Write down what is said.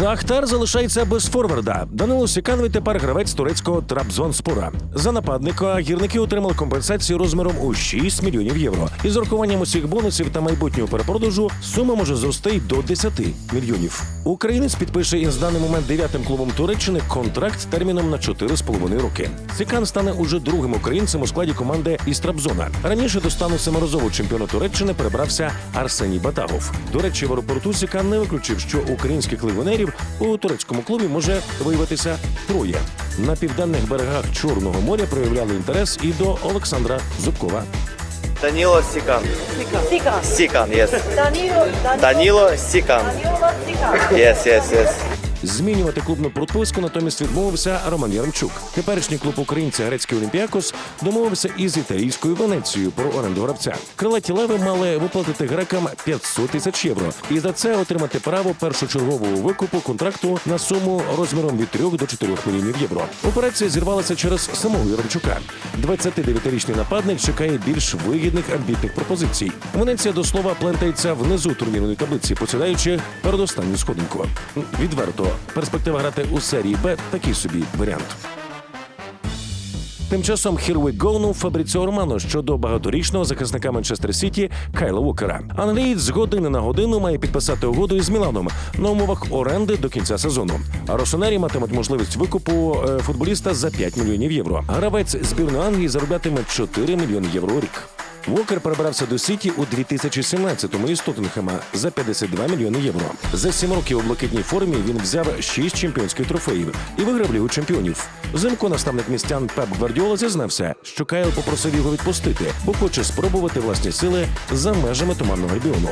Шахтар залишається без форварда. Данило Сікан відтепер гравець турецького Трабзонспора. За нападника гірники отримали компенсацію розміром у 6 мільйонів євро. І з урахуванням усіх бонусів та майбутнього перепродажу сума може зрости й до 10 мільйонів. Українець підпише із даний момент дев'ятим клубом Туреччини контракт терміном на 4,5 роки. Сікан стане уже другим українцем у складі команди із Трабзона. Раніше до стану семиразового чемпіона Туреччини перебрався Арсеній Батагов. До речі, в аеропорту Сікан не виключив, що українських легіонерів у турецькому клубі може виявитися троє. На південних берегах Чорного моря проявляли інтерес і до Олександра Зубкова. Данило Сікан. Сикан. Сикан, yes. Даніло Сікан. Єс, єс, Сикан. Змінювати клубну прописку натомість відмовився Роман Яремчук. Теперішній клуб українця грецький Олімпіакос домовився із італійською Венецією про оренду гравця. Крилаті леви мали виплатити грекам 500 тисяч євро і за це отримати право першочергового викупу контракту на суму розміром від 3 до 4 мільйонів євро. Операція зірвалася через самого Яремчука. 29-річний нападник чекає більш вигідних амбітних пропозицій. Венеція до слова плентається внизу турнірної таблиці, посідаючи передостанню сходинку. Відверто, перспектива грати у серії Б такий собі варіант. Тим часом ну Фабріціо Романо щодо багаторічного захисника Манчестер Сіті Кайла Уокера. Англієць з години на годину має підписати угоду із Міланом на умовах оренди до кінця сезону. А Росонері матимуть можливість викупу е, футболіста за 5 мільйонів євро. Гравець збірної Англії зароблятиме 4 мільйони євро у рік. Вокер перебрався до Сіті у 2017-му із Тоттенхема за 52 мільйони євро. За сім років у блакитній формі він взяв шість чемпіонських трофеїв і виграв лігу чемпіонів. Взимку наставник містян Пеп Гвардіола зізнався, що Кайл попросив його відпустити, бо хоче спробувати власні сили за межами туманного альбіону.